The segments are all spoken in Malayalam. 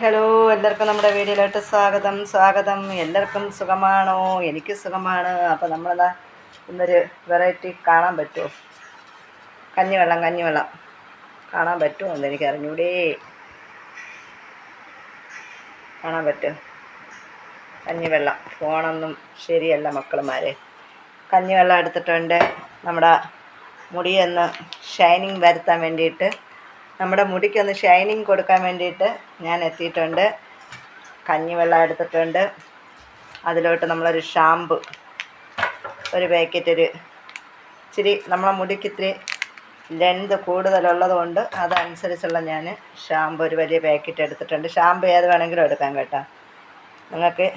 ഹലോ എല്ലാവർക്കും നമ്മുടെ വീഡിയോയിലോട്ട് സ്വാഗതം. സ്വാഗതം. എല്ലാവർക്കും സുഖമാണോ? എനിക്ക് സുഖമാണ്. അപ്പോൾ നമ്മളതാ ഇന്നൊരു വെറൈറ്റി കാണാൻ പറ്റുമോ? കഞ്ഞിവെള്ളം കഞ്ഞിവെള്ളം. കാണാൻ പറ്റുമോ എന്ന് എനിക്ക് അറിഞ്ഞൂടേ. കാണാൻ പറ്റുമോ കഞ്ഞിവെള്ളം. ഫോണൊന്നും ശരിയല്ല മക്കളുമാരെ. കഞ്ഞിവെള്ളം എടുത്തിട്ടുണ്ട്. നമ്മുടെ മുടിയൊന്ന് ഷൈനിങ് വരുത്താൻ വേണ്ടിയിട്ട് നമ്മുടെ മുടിക്കൊന്ന് ഷൈനിങ് കൊടുക്കാൻ വേണ്ടിയിട്ട് ഞാൻ എത്തിയിട്ടുണ്ട്. കഞ്ഞിവെള്ളം എടുത്തിട്ടുണ്ട്. അതിലോട്ട് നമ്മളൊരു ഷാമ്പു ഒരു പാക്കറ്റ് ഒരു ഇച്ചിരി നമ്മളെ മുടിക്ക് ഇത്തിരി ലെന്ത് കൂടുതലുള്ളത് കൊണ്ട് അതനുസരിച്ചുള്ള ഞാൻ ഷാമ്പു ഒരു വലിയ പാക്കറ്റ് എടുത്തിട്ടുണ്ട്. ഷാമ്പു ഏത് വേണമെങ്കിലും എടുക്കാം കേട്ടോ. നിങ്ങൾക്ക്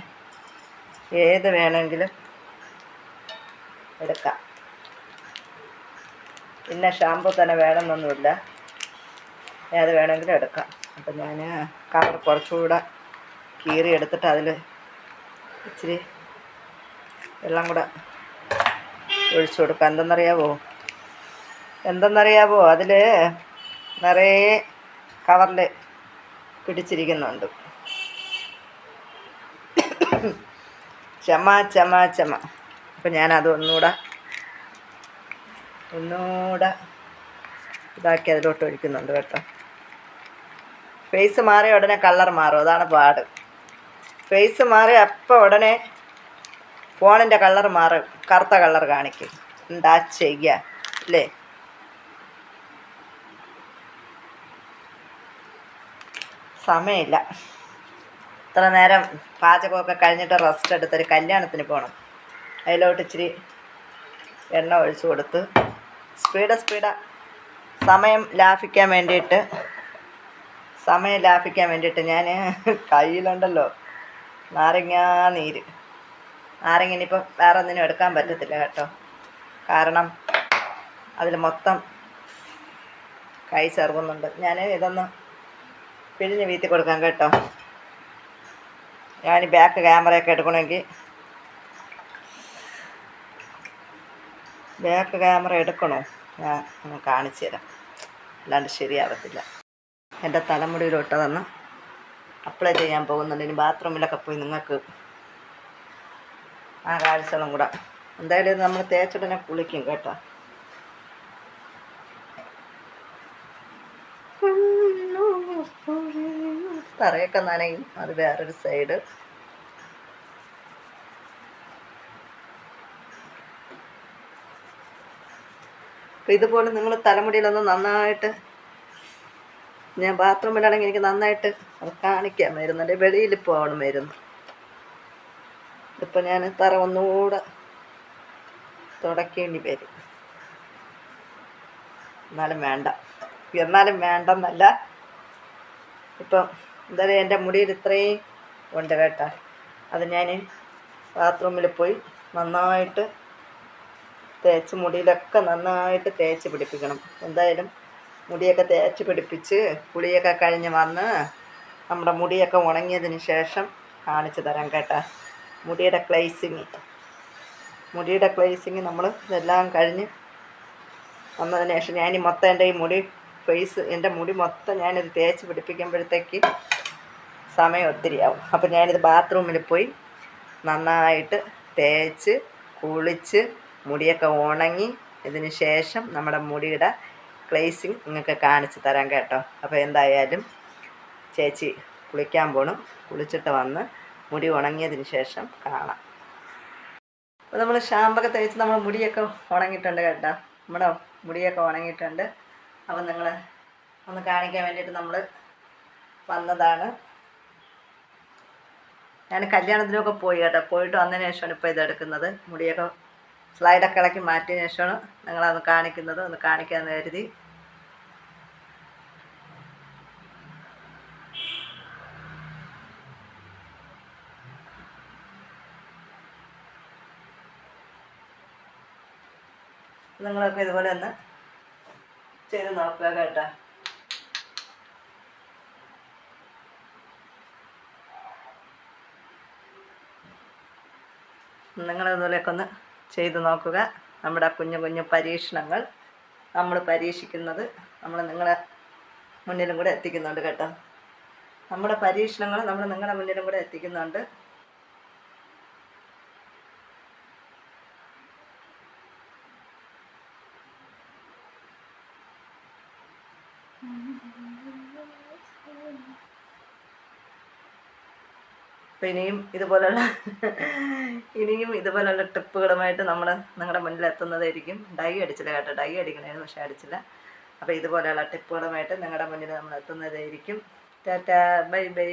ഏത് വേണമെങ്കിലും എടുക്കാം. പിന്നെ ഷാമ്പു തന്നെ വേണമെന്നൊന്നുമില്ല. ഏത് വേണമെങ്കിലും എടുക്കാം. അപ്പം ഞാൻ കവർ കുറച്ചുകൂടെ കീറി എടുത്തിട്ട് അതിൽ ഇച്ചിരി വെള്ളം കൂടെ ഒഴിച്ചു കൊടുക്കാം. എന്തെന്നറിയാവോ? എന്തെന്നറിയാവോ? അതിൽ നിറയെ കവറിൽ പിടിച്ചിരിക്കുന്നുണ്ട്. ചമ ചമ ചമ. അപ്പം ഞാനത് ഒന്നുകൂടെ ഒന്നുകൂടെ ഇതാക്കി അതിലോട്ട് ഒഴിക്കുന്നുണ്ട് കേട്ടോ. ഫേസ് മാറിയ ഉടനെ കളർ മാറും. അതാണ് പാട്. ഫേസ് മാറി അപ്പം ഉടനെ ഫോണിന്റെ കളർ മാറും. കറുത്ത കളർ കാണിക്കും. എന്താ ചെയ്യുക അല്ലേ സമയമില്ല. ഇത്ര നേരം പാചകമൊക്കെ കഴിഞ്ഞിട്ട് റെസ്റ്റ് എടുത്തൊരു കല്യാണത്തിന് പോകണം അതിലോട്ട് ഇച്ചിരി എണ്ണ ഒഴിച്ചു കൊടുത്ത്. സ്പീഡ സ്പീഡ സമയം ലാഭിക്കാൻ വേണ്ടിയിട്ട് സമയം ലാഭിക്കാൻ വേണ്ടിയിട്ട് ഞാൻ കയ്യിലുണ്ടല്ലോ. നാരങ്ങ നീര്. നാരങ്ങ ഇനിയിപ്പം വേറെ ഒന്നിനും എടുക്കാൻ പറ്റത്തില്ല കേട്ടോ. കാരണം അതിൽ മൊത്തം കൈ ചേർക്കുന്നുണ്ട് ഞാൻ ഇതൊന്ന് പിഴിഞ്ഞ് വീത്തി കൊടുക്കാം കേട്ടോ. ഞാൻ ബാക്ക് ക്യാമറയൊക്കെ എടുക്കണമെങ്കിൽ ബാക്ക് ക്യാമറ എടുക്കണോ? ഞാൻ ഒന്ന് കാണിച്ചു തരാം. അല്ലാണ്ട് ശരിയാവത്തില്ല. എന്റെ തലമുടിയിലോട്ടതൊന്ന് അപ്ലൈ ചെയ്യാൻ പോകുന്നുണ്ട്. ഇനി ബാത്റൂമിലൊക്കെ പോയി നിങ്ങൾക്ക് ആ കാഴ്ചകളും കൂടെ. എന്തായാലും നമ്മൾ തേച്ചുടനെ കുളിക്കും കേട്ടോ. തറയൊക്കെ നനയും. അത് വേറൊരു സൈഡ് ഇതുപോലെ നിങ്ങൾ തലമുടിയിലൊന്ന് നന്നായിട്ട് ഞാൻ ബാത്റൂമിലാണെങ്കിൽ എനിക്ക് നന്നായിട്ട് കാണിക്കാൻ വരുന്നുണ്ട് വെളിയിൽ പോകണം മരുന്ന്. ഇതിപ്പോൾ ഞാൻ തറ ഒന്നുകൂടെ തുടക്കേണ്ടി വരും. എന്നാലും വേണ്ട. എന്നാലും വേണ്ടെന്നല്ല. ഇപ്പം എന്തായാലും എന്റെ മുടിയിൽ ഇത്രയും ഉണ്ട് കേട്ടോ. അത് ഞാൻ ബാത്റൂമിൽ പോയി നന്നായിട്ട് തേച്ച് മുടിയിലൊക്കെ നന്നായിട്ട് തേച്ച് പിടിപ്പിക്കണം. എന്തായാലും മുടിയൊക്കെ തേച്ച് പിടിപ്പിച്ച് കുളിയൊക്കെ കഴിഞ്ഞ് വന്ന് നമ്മുടെ മുടിയൊക്കെ ഉണങ്ങിയതിന് ശേഷം കാണിച്ചു തരാം കേട്ടോ. മുടിയുടെ ക്ലേസിങ്. മുടിയുടെ ക്ലൈസിങ് നമ്മൾ ഇതെല്ലാം കഴിഞ്ഞ് വന്നതിന് ശേഷം ഞാൻ മൊത്തം എന്റെ ഈ മുടി ഫേസ് എന്റെ മുടി മൊത്തം ഞാനിത് തേച്ച് പിടിപ്പിക്കുമ്പോഴത്തേക്ക് സമയം ഒത്തിരി ആവും അപ്പോൾ ഞാനിത് ബാത്റൂമിൽ പോയി നന്നായിട്ട് തേച്ച് കുളിച്ച് മുടിയൊക്കെ ഉണങ്ങി ഇതിന് ശേഷം നമ്മുടെ മുടിയുടെ ക്ലേസിങ് നിങ്ങൾക്ക് കാണിച്ചു തരാം കേട്ടോ. അപ്പോൾ എന്തായാലും ചേച്ചി കുളിക്കാൻ പോകണം കുളിച്ചിട്ട് വന്ന് മുടി ഉണങ്ങിയതിന് ശേഷം കാണാം. അപ്പോൾ നമ്മൾ ഷാമ്പൊക്കെ തേച്ച് നമ്മൾ മുടിയൊക്കെ ഉണങ്ങിയിട്ടുണ്ട് കേട്ടോ. നമ്മുടെ മുടിയൊക്കെ ഉണങ്ങിയിട്ടുണ്ട്. അപ്പം നിങ്ങൾ ഒന്ന് കാണിക്കാൻ വേണ്ടിയിട്ട് നമ്മൾ വന്നതാണ്. ഞാൻ കല്യാണത്തിനൊക്കെ പോയി കേട്ടോ. പോയിട്ട് വന്നതിന് ശേഷമാണ് ഇപ്പോൾ ഇതെടുക്കുന്നത്. മുടിയൊക്കെ സ്ലൈഡൊക്കെ ഇളക്കി മാറ്റിയ ശേഷമാണ് നിങ്ങളതൊന്ന് കാണിക്കുന്നത്. ഒന്ന് കാണിക്കാമെന്ന് കരുതി. നിങ്ങളൊക്കെ ഇതുപോലെ ഒന്ന് ചെയ്ത് നോക്കുക കേട്ടോ. നിങ്ങളിതുപോലെയൊക്കെ ഒന്ന് ചെയ്ത് നോക്കുക. നമ്മുടെ കുഞ്ഞു കുഞ്ഞു പരീക്ഷണങ്ങൾ നമ്മൾ പരീക്ഷിക്കുന്നത് നമ്മൾ നിങ്ങളെ മുന്നിലും കൂടെ എത്തിക്കുന്നുണ്ട് കേട്ടോ. നമ്മുടെ പരീക്ഷണങ്ങൾ നമ്മൾ നിങ്ങളുടെ മുന്നിലും കൂടെ എത്തിക്കുന്നുണ്ട്. അപ്പം ഇനിയും ഇതുപോലുള്ള ഇനിയും ഇതുപോലുള്ള ട്രിപ്പുകളുമായിട്ട് നമ്മൾ നിങ്ങളുടെ മുന്നിൽ എത്തുന്നതായിരിക്കും ഡൈ അടിച്ചില്ല കേട്ടോ. ഡൈ അടിക്കണേന്ന് പക്ഷേ അടിച്ചില്ല. അപ്പോൾ ഇതുപോലെയുള്ള ടിപ്പുകളുമായിട്ട് നിങ്ങളുടെ മുന്നിൽ നമ്മൾ എത്തുന്നതായിരിക്കും ടാറ്റാ ബൈ ബൈ.